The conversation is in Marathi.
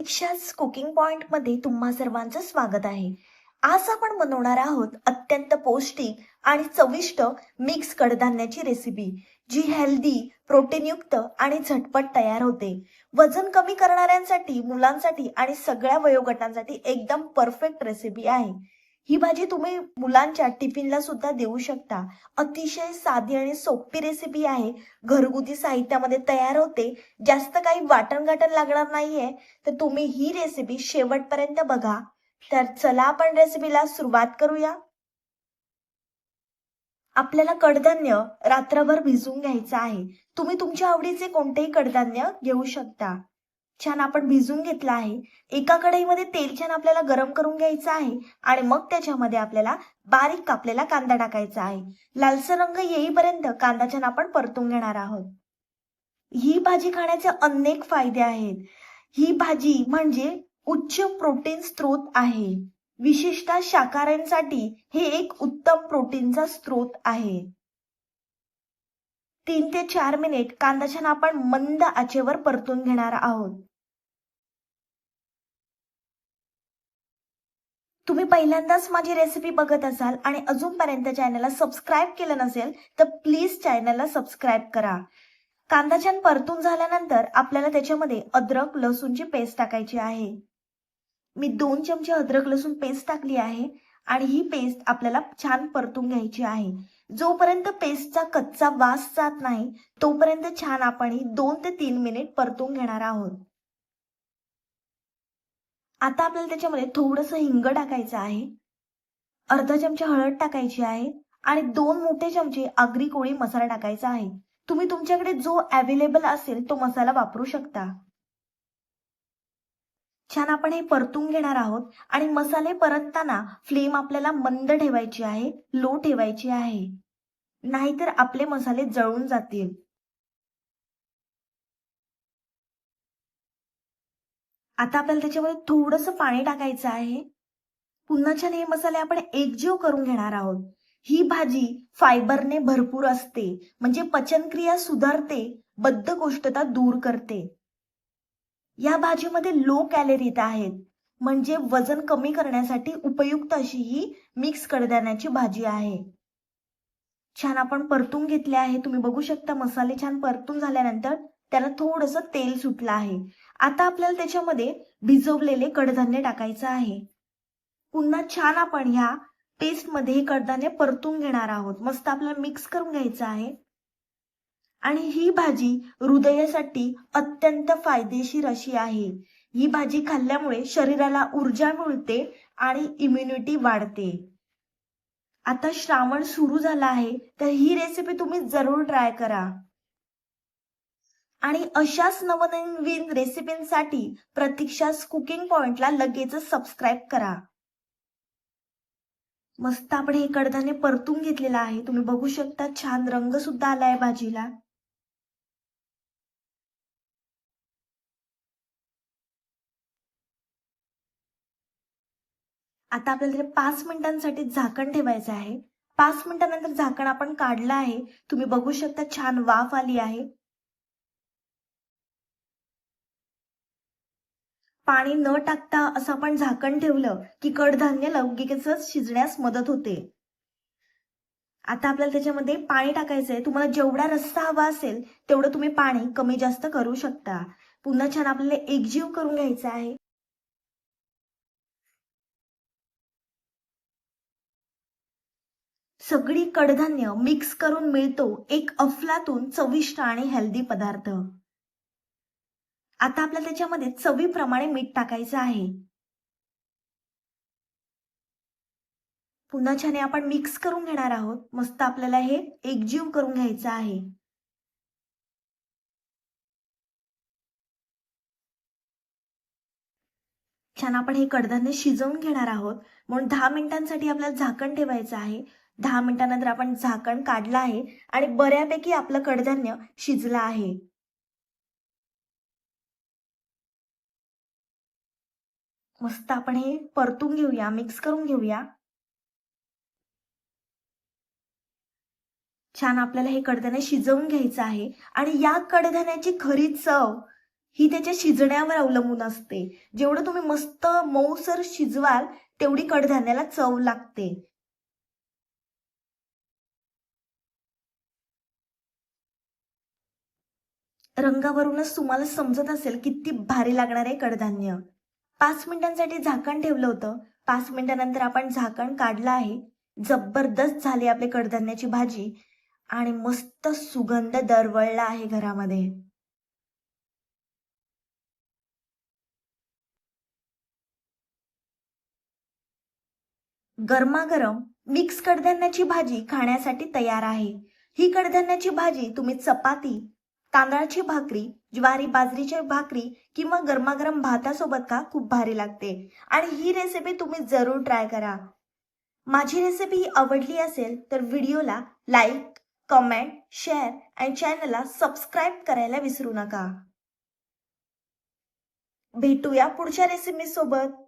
दीक्षाज कुकिंग पॉइंटमध्ये तुम्हा सर्वांचं स्वागत आहे. आज आपण बनवणार आहोत अत्यंत पौष्टिक आणि चविष्ट मिक्स कडधान्याची रेसिपी जी हेल्दी प्रोटीनयुक्त आणि झटपट तयार होते. वजन कमी करणाऱ्यांसाठी मुलांसाठी आणि सगळ्या वयोगटांसाठी एकदम परफेक्ट रेसिपी आहे. ही भाजी तुम्ही मुलांच्या टिफिनला सुद्धा देऊ शकता. अतिशय साधी आणि सोपी रेसिपी आहे. घरगुती साहित्यामध्ये तयार होते. जास्त काही वाटण गाटण लागणार नाहीये. तर तुम्ही ही रेसिपी शेवटपर्यंत बघा. तर चला आपण रेसिपीला सुरुवात करूया. आपल्याला कडधान्य रात्रभर भिजवून घ्यायचं आहे. तुम्ही तुमच्या आवडीचे कोणतेही कडधान्य घेऊ शकता. छान आपण भिजवून घेतलं आहे. एका कढईमध्ये तेल छान आपल्याला गरम करून घ्यायचं आहे आणि मग त्याच्यामध्ये आपल्याला बारीक कापलेला कांदा टाकायचा आहे. लालसर रंग येईपर्यंत कांदा छान आपण परतून घेणार आहोत. ही भाजी खाण्याचे अनेक फायदे आहेत. ही भाजी म्हणजे उच्च प्रोटीन स्त्रोत आहे. विशेषतः शाकाहाऱ्यांसाठी हे एक उत्तम प्रोटीनचा स्त्रोत आहे. तीन ते चार मिनिट कांदा छान आपण मंद आचेवर परतून घेणार आहोत. तुम्ही पहिल्यांदाच माझी रेसिपी बघत असाल आणि अजूनपर्यंत चॅनलला सबस्क्राईब केलं नसेल तर प्लीज चॅनलला सबस्क्राईब करा. कांदा छान परतून झाल्यानंतर आपल्याला त्याच्यामध्ये अद्रक लसूणची पेस्ट टाकायची आहे. मी दोन चमचे अद्रक लसूण पेस्ट टाकली आहे. आणि ही पेस्ट आपल्याला छान परतून घ्यायची आहे. जोपर्यंत पेस्टचा कच्चा वास जात नाही तोपर्यंत छान आपण ही दोन ते तीन मिनिट परतून घेणार आहोत. आता आपल्याला त्याच्यामध्ये थोडस हिंग टाकायचं आहे. अर्धा चमचा हळद टाकायची आहे. आणि दोन मोठे चमचे आगरी कोळी मसाला टाकायचा आहे. तुम्ही तुमच्याकडे जो अवेलेबल असेल तो मसाला वापरू शकता. छान आपण हे परतून घेणार आहोत. आणि मसाले परतताना फ्लेम आपल्याला मंद ठेवायची आहे लो ठेवायची आहे. नाहीतर आपले मसाले जळून जातील. आता आपल्याला त्याच्यामध्ये थोडस पाणी टाकायचं आहे. पुन्हा छान हे मसाले आपण एकजीव करून घेणार आहोत. ही भाजी फायबरने भरपूर असते. म्हणजे पचनक्रिया सुधारते बद्धकोष्ठता दूर करते. या भाजीमध्ये लो कॅलरीत आहेत. म्हणजे वजन कमी करण्यासाठी उपयुक्त अशी ही मिक्स कडधान्याची भाजी आहे. छान आपण परतून घेतले आहे. तुम्ही बघू शकता मसाले छान परतून झाल्यानंतर त्याला थोडस तेल सुटलं आहे. आता आपल्याला त्याच्यामध्ये भिजवलेले कडधान्य टाकायचं आहे. पुन्हा छान आपण ह्या पेस्टमध्ये हे कडधान्य परतून घेणार आहोत. मस्त आपल्याला मिक्स करून घ्यायचं आहे. आणि ही भाजी हृदयासाठी अत्यंत फायदेशीर अशी आहे. ही भाजी खाल्ल्यामुळे शरीराला ऊर्जा मिळते आणि इम्युनिटी वाढते. आता श्रावण सुरू झाला आहे तर ही रेसिपी तुम्ही जरूर ट्राय करा. आणि अशाच नवनवीन रेसिपींसाठी प्रतीक्षास कुकिंग पॉइंटला लगेच सबस्क्राईब करा. मस्त आपण हे कडधान्य परतून घेतलेलं आहे. तुम्ही बघू शकता छान रंग सुद्धा आलाय भाजीला. आता आपल्याला ते पाच मिनिटांसाठी झाकण ठेवायचं आहे. पाच मिनिटांनंतर झाकण आपण काढलं आहे. तुम्ही बघू शकता छान वाफ आली आहे. पाणी न टाकता असं आपण झाकण ठेवलं की कडधान्य लवगिकच शिजण्यास मदत होते. आता आपल्याला त्याच्यामध्ये पाणी टाकायचं आहे. तुम्हाला जेवढा रस्सा हवा असेल तेवढं तुम्ही पाणी कमी जास्त करू शकता. पुन्हा छान आपल्याला एकजीव करून घ्यायचं आहे. सगळी कडधान्य मिक्स करून मिळतो एक अफलातून चविष्ट आणि हेल्दी पदार्थ. आता आपल्याला त्याच्यामध्ये चवीप्रमाणे मीठ टाकायचं आहे. पुन्हा छान आपण मिक्स करून घेणार आहोत. मस्त आपल्याला हे एकजीव करून घ्यायचं आहे. छान आपण हे कडधान्य शिजवून घेणार आहोत. म्हणून दहा मिनिटांसाठी आपल्याला झाकण ठेवायचं आहे. दहा मिनिटानंतर आपण झाकण काढलं आहे आणि बऱ्यापैकी आपलं कडधान्य शिजलं आहे. मस्त आपण हे परतून घेऊया मिक्स करून घेऊया. छान आपल्याला हे कडधान्य शिजवून घ्यायचं आहे आणि या कडधान्याची खरी चव ही त्याच्या शिजण्यावर अवलंबून असते. जेवढं तुम्ही मस्त मऊसर शिजवाल तेवढी कडधान्याला चव लागते. रंगावरूनच तुम्हाला समजत असेल किती भारी लागणार आहे कडधान्य. पाच मिनिटांसाठी झाकण ठेवलं होतं. पाच मिनिटानंतर आपण झाकण काढलं आहे. जबरदस्त झाली आपली कडधान्याची भाजी. आणि मस्त सुगंध दरवळला आहे घरामध्ये. गरमागरम मिक्स कडधान्याची भाजी खाण्यासाठी तयार आहे. ही कडधान्याची भाजी तुम्ही चपाती तांदळाची भाकरी ज्वारी बाजरीची भाकरी किंवा गरमागरम भातासोबत का खूप भारी लागते. आणि ही रेसिपी तुम्ही जरूर ट्राय करा. माझी रेसिपी आवडली असेल तर व्हिडिओला लाईक कमेंट शेअर आणि चॅनलला सबस्क्राईब करायला विसरू नका. भेटूया पुढच्या रेसिपी सोबत.